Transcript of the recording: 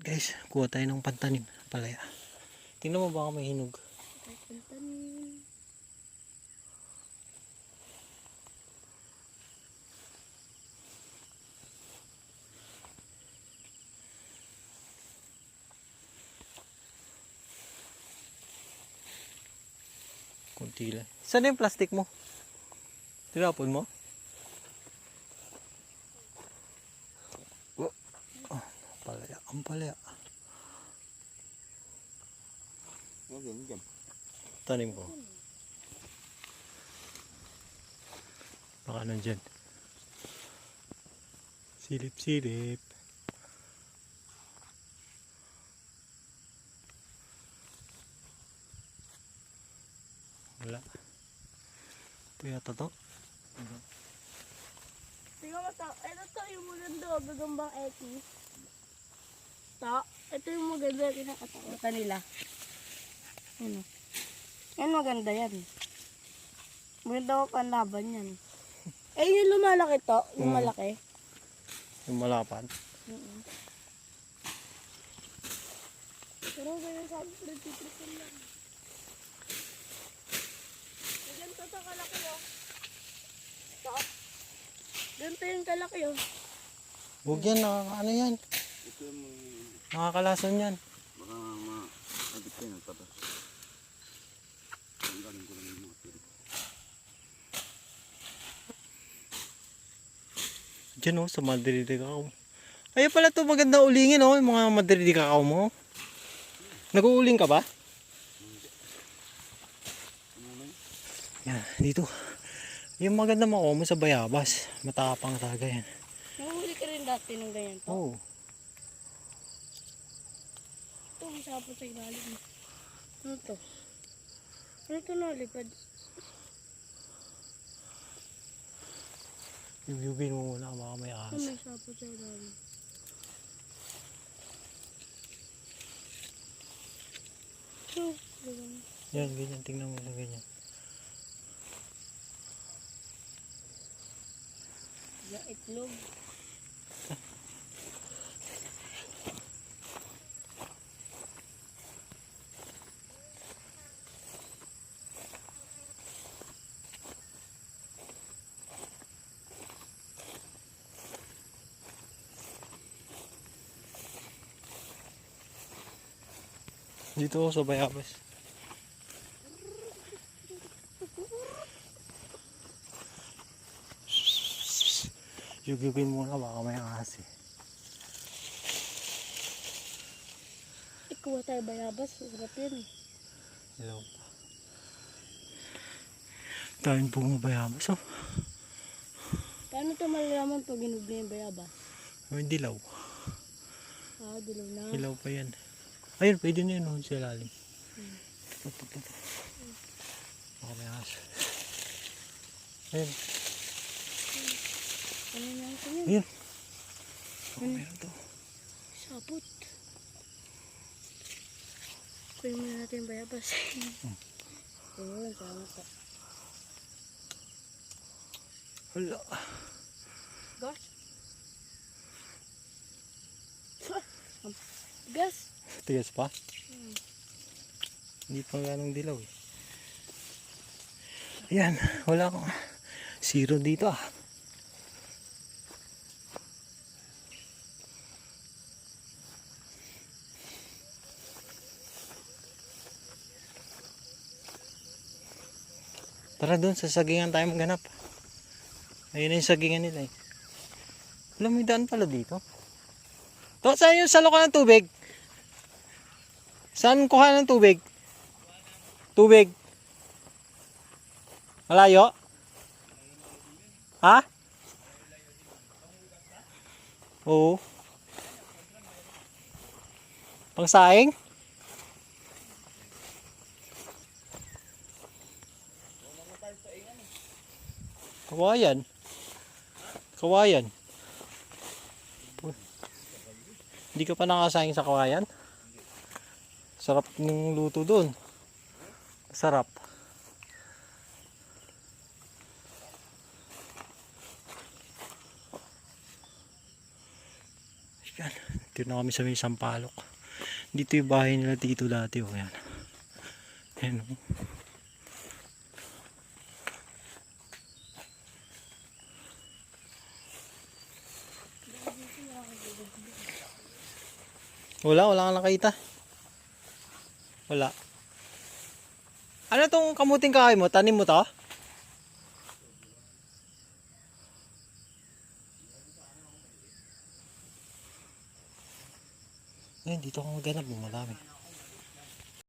Guys, kuha tayo ng pantanim. Palaya. Tingnan mo baka may hinog. Pantanim. Kunti lang. Saan yung plastic mo? Tinapon mo? Oh, ah, dyan. Tanim ko. Baka nandyan. Silip-silip. Wala. Ito yata to. Tingnan mo to. Ito to yung maganda. Gagambang eki. To. Ito yung maganda. Kinakatakutan nila. Ano? Yan maganda yan. Maganda ko panlaban yan. Eh, yung lumalaki to. Yung Mm. malaki. Yung malapad. Mm Pero ganyan sabi ko, nagtitripan lang. Ganito to kalaki oh. To. Ganito yung kalaki oh. Huwag yan, nakaka ano yan. Ito yung mga, Nakakalason yan. baka ma-addict kayo ng patas. Tanggalin ko lang yung mga tiro. Diyan oh, sa Madrid Cacao. Ay pala to maganda ulingin oh, yung mga Madrid Cacao mo. Nag-uuling ka ba? Yan, dito. Yung maganda makuha mo sa bayabas. Matapang talaga yan. Nahuli ka rin dati ng ganyan to. Oh. Ito, may sapot sa ilalim. Ano to? Ano to nalipad? Yubin mo muna baka may Ano ahas. may sapot sa ilalim? Ganyan. Yan, ganyan. Tingnan mo na ganyan. Yung itlog. Dito ako sa bayabas. Yugibin muna baka may ahas eh. Ikuha tayo bayabas. Sarap yun eh. Hello. Daming bunga bayabas oh. Paano ito malalaman pag ginog na yung bayabas? May dilaw. Ah, dilaw na. Dilaw pa yan. Ayun, pwede na yun oh, sa ilalim. Baka may ahas. Ayun, Ano na ito yun? ayun. Baka meron to. Sapot. Kuya muna natin yung bayabas. Oo, sama pa. Hala. Gas? Gas? Tigas pa? Hindi pa ganong dilaw eh. Ayan, wala akong zero dito ah. Tara doon, sa sagingan tayo maghanap. Ayun na yung sagingan nila eh. Mo, may daan pala dito. To, saan yung salokan ng tubig? Saan kuha ng tubig? Tubig. Malayo? Ha? Oo. Pangsaing? Kawayan. Kawayan. Hindi ka pa nakasayang sa kawayan? Sarap ng luto doon. Sarap. Yan. Dito na kami sa may Sampalok. Dito yung bahay nila tito dati. Oh, yan. Ayan oh. Wala, wala kang nakita. Wala. Ano tong kamuting kahoy mo? Tanim mo to? Ayun, dito ako maghanap. Madami.